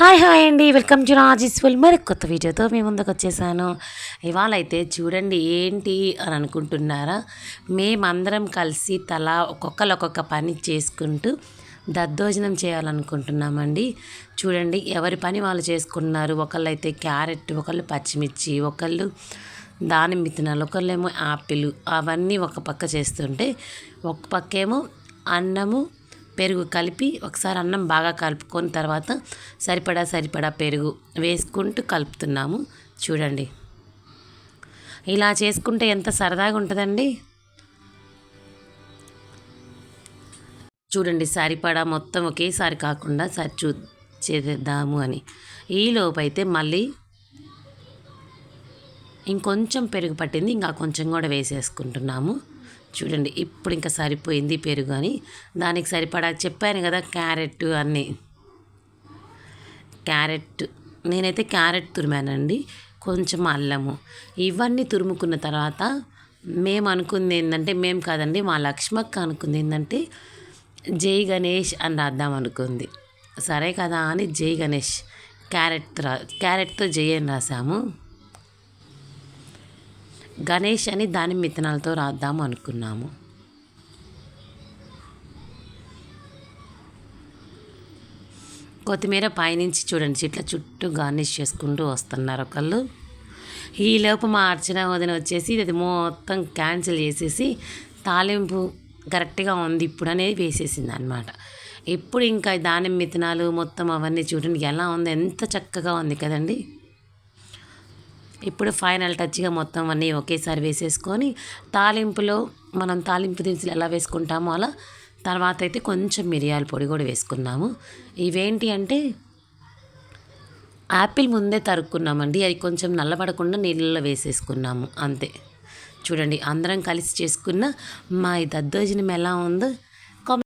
Hi hi అండి welcome to రాజీస్వల్ మరి కొత్త వీడియోతో మీ ముందుకు వచ్చేసాను. ఇవాళ అయితే చూడండి ఏంటి అని అనుకుంటున్నారా? మేమందరం కలిసి తలా ఒక్కొక్కరు ఒక్కొక్క పని చేసుకుంటూ దద్దోజనం చేయాలనుకుంటున్నామండి. చూడండి ఎవరి పని వాళ్ళు చేసుకున్నారు? ఒకళ్ళు అయితే క్యారెట్ ఒకళ్ళు పచ్చిమిర్చి ఒకళ్ళు దానిమ్మ విత్తనాలు ఒకళ్ళేమో యాపిల్ అవన్నీ ఒక పక్క చేస్తుంటే ఒక పక్కేమో అన్నము పెరుగు కలిపి ఒకసారి అన్నం బాగా కలుపుకొని తర్వాత సరిపడా సరిపడా పెరుగు వేసుకుంటూ కలుపుతున్నాము. చూడండి. ఇలా చేసుకుంటే ఎంత సరదాగా ఉంటుందండి. చూడండి సరిపడా మొత్తం ఒకేసారి కాకుండా సరి చూ చేద్దాము అని. ఈలోపైతే మళ్ళీ ఇంకొంచెం పెరుగు పట్టింది ఇంకా కొంచెం కూడా వేసేసుకుంటున్నాము. చూడండి ఇప్పుడు ఇంకా సరిపోయింది పెరుగు అని దానికి సరిపడా చెప్పాను కదా క్యారెట్ అన్నీ. క్యారెట్ నేనైతే క్యారెట్ తురిమానండి కొంచెం అల్లము. ఇవన్నీ తురుముకున్న తర్వాత మేము అనుకుంది ఏంటంటే మేము కాదండి మా లక్ష్మక్క అనుకుంది ఏంటంటే జై గణేష్ అని రాద్దాం అనుకుంది. సరే కదా అని జై గణేష్ క్యారెట్ రా క్యారెట్తో జై అని రాసాము. గణేష్ అని దాని విత్తనాలతో రాద్దాం అనుకున్నాము. కొత్తిమీర పైనుంచి చూడండి చెట్ల చుట్టూ గార్నిష్ చేసుకుంటూ వస్తున్నారు ఒకళ్ళు. ఈలోపు మా అర్చన వదిన వచ్చేసి ఇది మొత్తం క్యాన్సిల్ చేసేసి తాలింపు కరెక్ట్గా ఉంది ఇప్పుడు అనేది వేసేసింది అనమాట ఇప్పుడు ఇంకా దానిమ్మ విత్తనాలు మొత్తం అవన్నీ చూడండి ఎలా ఉంది ఎంత చక్కగా ఉంది కదండి. ఇప్పుడు ఫైనల్ టచ్గా మొత్తం అన్నీ ఒకేసారి వేసేసుకొని తాలింపులో మనం తాలింపు దినుసులు ఎలా వేసుకుంటామో అలా తర్వాత అయితే కొంచెం మిరియాల పొడి కూడా వేసుకున్నాము. ఇవేంటి అంటే యాపిల్ ముందే తరుక్కున్నామండి. అది కొంచెం నల్లబడకుండా నీళ్ళలో వేసేసుకున్నాము. అంతే. చూడండి అందరం కలిసి చేసుకున్న మా ఈ దద్దోజనం ఎలా ఉందో